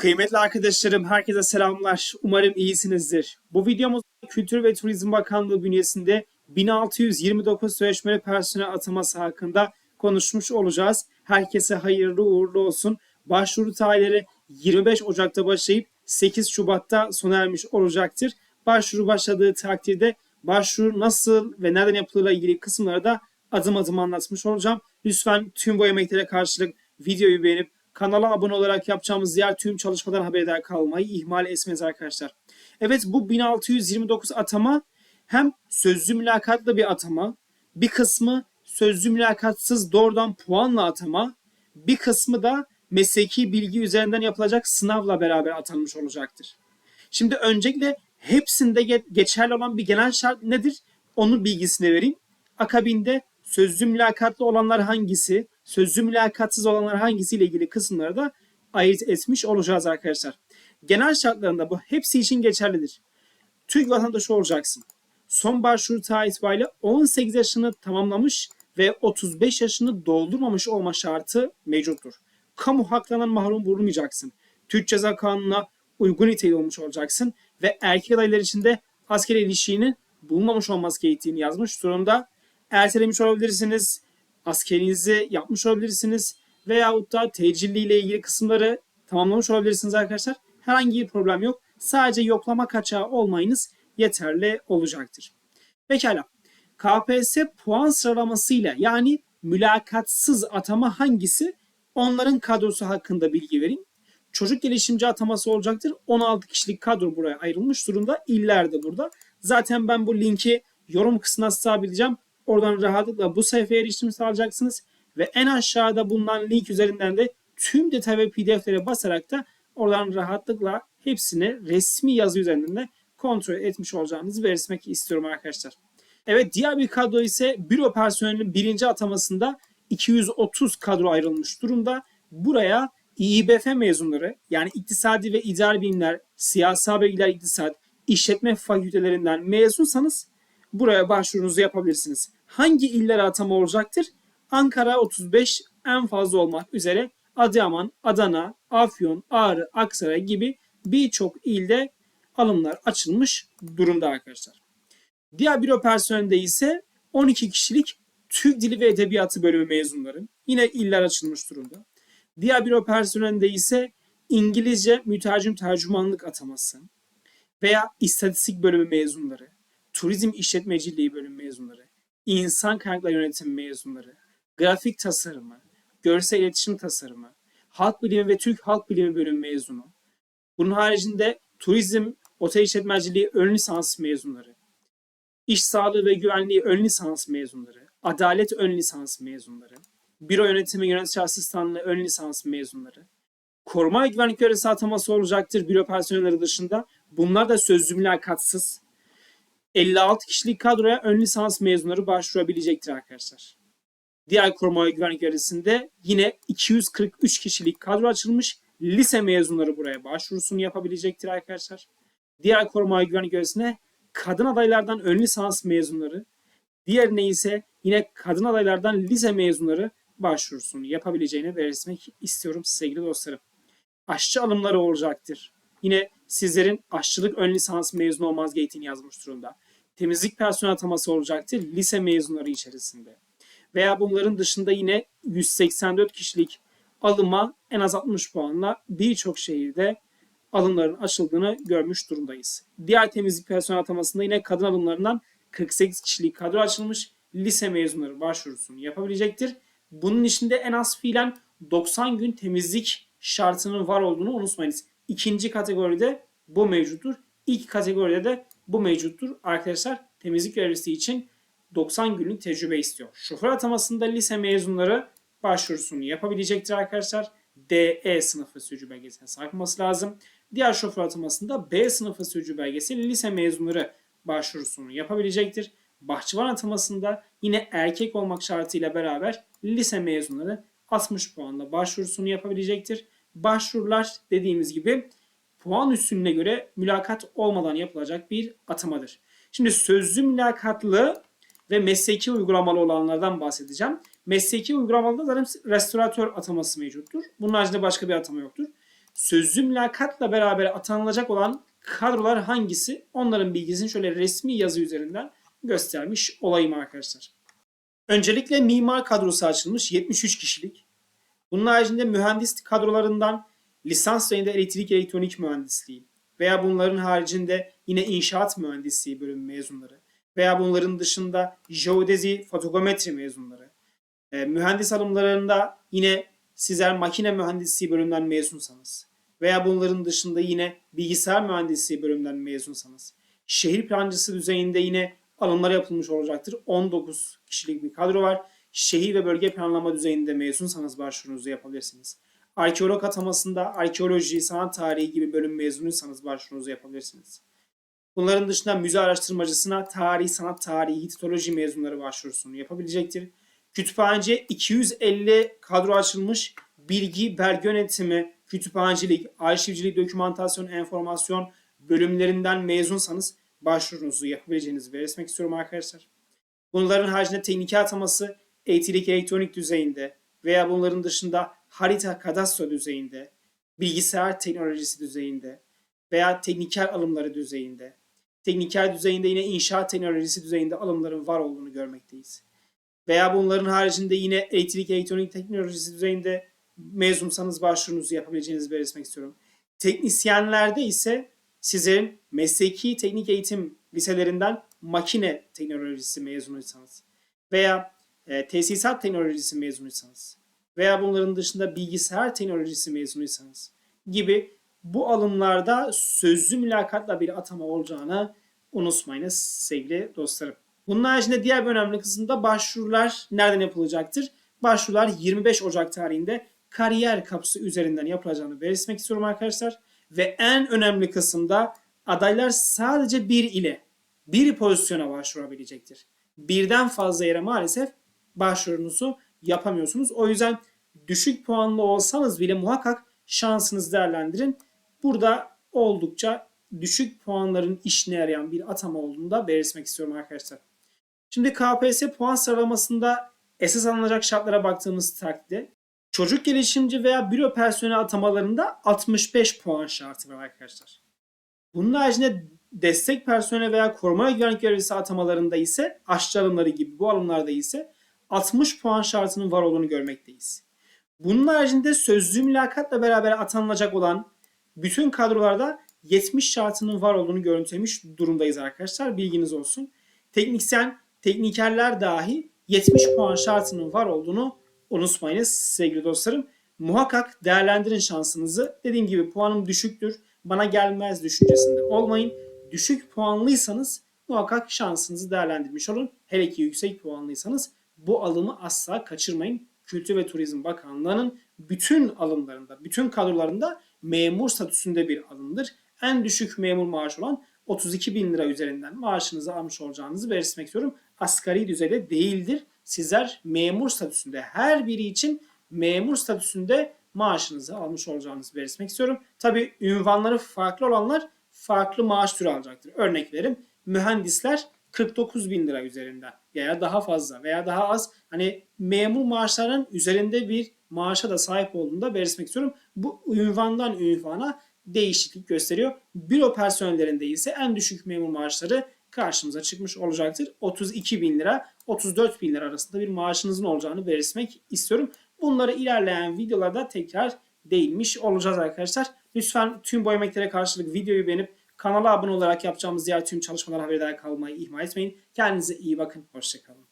Kıymetli arkadaşlarım, herkese selamlar. Umarım iyisinizdir. Bu videomuz Kültür ve Turizm Bakanlığı bünyesinde 1629 sözleşmeli personel ataması hakkında konuşmuş olacağız. Herkese hayırlı uğurlu olsun. Başvuru tarihleri 25 Ocak'ta başlayıp 8 Şubat'ta sona ermiş olacaktır. Başvuru başladığı takdirde başvuru nasıl ve nereden yapılırla ilgili kısımları da adım adım anlatmış olacağım. Lütfen tüm bu emeklere karşılık videoyu beğenip kanala abone olarak yapacağımız diğer tüm çalışmadan haberdar kalmayı ihmal etmeyiz arkadaşlar. Evet bu 1629 atama hem sözlü mülakatla bir atama, bir kısmı sözlü mülakatsız doğrudan puanla atama, bir kısmı da mesleki bilgi üzerinden yapılacak sınavla beraber atanmış olacaktır. Şimdi öncelikle hepsinde ge- geçerli olan bir genel şart nedir? Onun bilgisini vereyim. Akabinde sözlü mülakatlı olanlar hangisi, sözlü mülakatsız olanlar hangisi ile ilgili kısımları da ayırt etmiş olacağız arkadaşlar. Genel şartlarında bu hepsi için geçerlidir. Türk vatandaşı olacaksın. Son başvuru tarihi itibariyle 18 yaşını tamamlamış ve 35 yaşını doldurmamış olma şartı mevcuttur. Kamu haklarından mahrum bulunmayacaksın. Türk Ceza Kanunu'na uygun niteliği olmuş olacaksın ve erkek adaylar için de askeri ilişiğinin bulunmamış olması gerektiğini yazmış durumda. Ertelemiş olabilirsiniz, askerinizi yapmış olabilirsiniz veyahut da tecilli ile ilgili kısımları tamamlamış olabilirsiniz arkadaşlar. Herhangi bir problem yok. Sadece yoklama kaçağı olmayınız yeterli olacaktır. Pekala. KPSS puan sıralamasıyla yani mülakatsız atama hangisi? Onların kadrosu hakkında bilgi vereyim. Çocuk gelişimci ataması olacaktır. 16 kişilik kadro buraya ayrılmış durumda. İller de burada. Zaten ben bu linki yorum kısmına sabitleyeceğim. Oradan rahatlıkla bu sayfaya erişim sağlayacaksınız. Ve en aşağıda bulunan link üzerinden de tüm detay ve pdf'lere basarak da oradan rahatlıkla hepsini resmi yazı üzerinden de kontrol etmiş olacağınızı belirtmek istiyorum arkadaşlar. Evet diğer bir kadro ise büro personelinin birinci atamasında 230 kadro ayrılmış durumda. Buraya İİBF mezunları yani iktisadi ve idari bilimler, siyasal bilgiler iktisat, işletme fakültelerinden mezunsanız buraya başvurunuzu yapabilirsiniz. Hangi illere atama olacaktır? Ankara 35 en fazla olmak üzere Adıyaman, Adana, Afyon, Ağrı, Aksaray gibi birçok ilde alımlar açılmış durumda arkadaşlar. Diğer büro personelinde ise 12 kişilik Türk Dili ve Edebiyatı bölümü mezunları. Yine iller açılmış durumda. Diğer büro personelinde ise İngilizce mütercim tercümanlık ataması veya istatistik bölümü mezunları, turizm işletmeciliği bölüm mezunları, insan kaynakları yönetimi mezunları, grafik tasarımı, görsel iletişim tasarımı, halk bilimi ve Türk halk bilimi bölüm mezunu. Bunun haricinde turizm, otel işletmeciliği ön lisans mezunları, iş sağlığı ve güvenliği ön lisans mezunları, adalet ön lisans mezunları, büro yönetimi yönetici asistanlığı ön lisans mezunları, koruma ve güvenlik görevlisi ataması olacaktır büro personelleri dışında. Bunlar da sözlü mülakatsız. 56 kişilik kadroya ön lisans mezunları başvurabilecektir arkadaşlar. Diğer koruma ve güvenlik görevlisinde yine 243 kişilik kadro açılmış. Lise mezunları buraya başvurusunu yapabilecektir arkadaşlar. Diğer koruma ve güvenlik görevlisine kadın adaylardan ön lisans mezunları, diğerine ise yine kadın adaylardan lise mezunları başvurusunu yapabileceğini belirtmek istiyorum sevgili dostlarım. Aşçı alımları olacaktır. Yine sizlerin aşçılık ön lisans mezunu olmaz gerektiğini yazmış durumda. Temizlik personel ataması olacaktır lise mezunları içerisinde. Veya bunların dışında yine 184 kişilik alıma en az 60 puanla birçok şehirde alımların açıldığını görmüş durumdayız. Diğer temizlik personel atamasında yine kadın alımlarından 48 kişilik kadro açılmış. Lise mezunları başvurusunu yapabilecektir. Bunun içinde en az fiilen 90 gün temizlik şartının var olduğunu unutmayınız. İkinci kategoride bu mevcuttur. İlk kategoride de bu mevcuttur. Arkadaşlar temizlik görevlisi için 90 günlük tecrübe istiyor. Şoför atamasında lise mezunları başvurusunu yapabilecektir arkadaşlar. DE sınıfı sürücü belgesine sahip olması lazım. Diğer şoför atamasında B sınıfı sürücü belgesi lise mezunları başvurusunu yapabilecektir. Bahçıvan atamasında yine erkek olmak şartıyla beraber lise mezunları 60 puanla başvurusunu yapabilecektir. Başvurular dediğimiz gibi puan üstünlüğüne göre mülakat olmadan yapılacak bir atamadır. Şimdi sözlü mülakatlı ve mesleki uygulamalı olanlardan bahsedeceğim. Mesleki uygulamalı da zaten restoratör ataması mevcuttur. Bunun haricinde başka bir atama yoktur. sözlü mülakatla beraber atanılacak olan kadrolar hangisi? Onların bilgisini şöyle resmi yazı üzerinden göstermiş olayım arkadaşlar. Öncelikle mimar kadrosu açılmış 73 kişilik. Bunun haricinde mühendis kadrolarından lisans düzeyinde elektrik elektronik mühendisliği veya bunların haricinde yine inşaat mühendisliği bölüm mezunları veya bunların dışında jeodezi, fotogrametri mezunları. E, mühendis alımlarında yine sizler makine mühendisliği bölümünden mezunsanız veya bunların dışında yine bilgisayar mühendisliği bölümünden mezunsanız, şehir plancısı düzeyinde yine alımlar yapılmış olacaktır. 19 kişilik bir kadro var. Şehir ve bölge planlama düzeyinde mezunsanız başvurunuzu yapabilirsiniz. Arkeolog atamasında arkeoloji, sanat tarihi gibi bölüm mezunuysanız başvurunuzu yapabilirsiniz. Bunların dışında müze araştırmacısına tarih, sanat tarihi, hititoloji mezunları başvurusunu yapabilecektir. Kütüphanece 250 kadro açılmış bilgi, belge yönetimi, kütüphanecilik, arşivcilik, dokümantasyon, enformasyon bölümlerinden mezunsanız başvurunuzu yapabileceğinizi belirtmek istiyorum arkadaşlar. Bunların haricinde teknike ataması elektrik elektronik düzeyinde veya bunların dışında harita kadastro düzeyinde, bilgisayar teknolojisi düzeyinde veya tekniker alımları düzeyinde, tekniker düzeyinde yine inşaat teknolojisi düzeyinde alımların var olduğunu görmekteyiz. Veya bunların haricinde yine elektrik elektronik teknolojisi düzeyinde mezunsanız başvurunuzu yapabileceğinizi belirtmek istiyorum. Teknisyenlerde ise sizin mesleki teknik eğitim liselerinden makine teknolojisi mezunuysanız veya e, tesisat teknolojisi mezunuysanız veya bunların dışında bilgisayar teknolojisi mezunuysanız gibi bu alımlarda sözlü mülakatla bir atama olacağını unutmayınız sevgili dostlarım. Bunun haricinde diğer bir önemli kısımda başvurular nereden yapılacaktır? Başvurular 25 Ocak tarihinde kariyer kapısı üzerinden yapılacağını belirtmek istiyorum arkadaşlar. Ve en önemli kısımda adaylar sadece bir ile bir pozisyona başvurabilecektir. Birden fazla yere maalesef başvurunuzu yapamıyorsunuz. O yüzden düşük puanlı olsanız bile muhakkak şansınızı değerlendirin. Burada oldukça düşük puanların işine yarayan bir atama olduğunu da belirtmek istiyorum arkadaşlar. Şimdi KPSS puan sıralamasında esas alınacak şartlara baktığımız takdirde çocuk gelişimci veya büro personeli atamalarında 65 puan şartı var arkadaşlar. Bunun haricinde destek personeli veya koruma güvenlik görevlisi atamalarında ise aşçı alımları gibi bu alımlarda ise 60 puan şartının var olduğunu görmekteyiz. Bunun haricinde sözlü mülakatla beraber atanılacak olan bütün kadrolarda 70 şartının var olduğunu görüntülemiş durumdayız arkadaşlar. Bilginiz olsun. Teknisyen, teknikerler dahi 70 puan şartının var olduğunu unutmayınız sevgili dostlarım. Muhakkak değerlendirin şansınızı. Dediğim gibi puanım düşüktür. Bana gelmez düşüncesinde olmayın. Düşük puanlıysanız muhakkak şansınızı değerlendirmiş olun. Hele ki yüksek puanlıysanız bu alımı asla kaçırmayın. Kültür ve Turizm Bakanlığı'nın bütün alımlarında, bütün kadrolarında memur statüsünde bir alımdır. En düşük memur maaşı olan 32 bin lira üzerinden maaşınızı almış olacağınızı belirtmek istiyorum. Asgari düzeyde değildir. Sizler memur statüsünde her biri için memur statüsünde maaşınızı almış olacağınızı belirtmek istiyorum. Tabi ünvanları farklı olanlar farklı maaş türü alacaktır. Örnek verim mühendisler 49 bin lira üzerinden veya daha fazla veya daha az hani memur maaşlarının üzerinde bir maaşa da sahip olduğunu da belirtmek istiyorum. Bu ünvandan ünvana değişiklik gösteriyor. Büro personellerinde ise en düşük memur maaşları karşımıza çıkmış olacaktır. 32 bin lira 34 bin lira arasında bir maaşınızın olacağını belirtmek istiyorum. Bunları ilerleyen videolarda tekrar değinmiş olacağız arkadaşlar. Lütfen tüm bu emeklere karşılık videoyu beğenip kanala abone olarak yapacağımız diğer tüm çalışmalar haberdar kalmayı ihmal etmeyin. Kendinize iyi bakın. Hoşçakalın.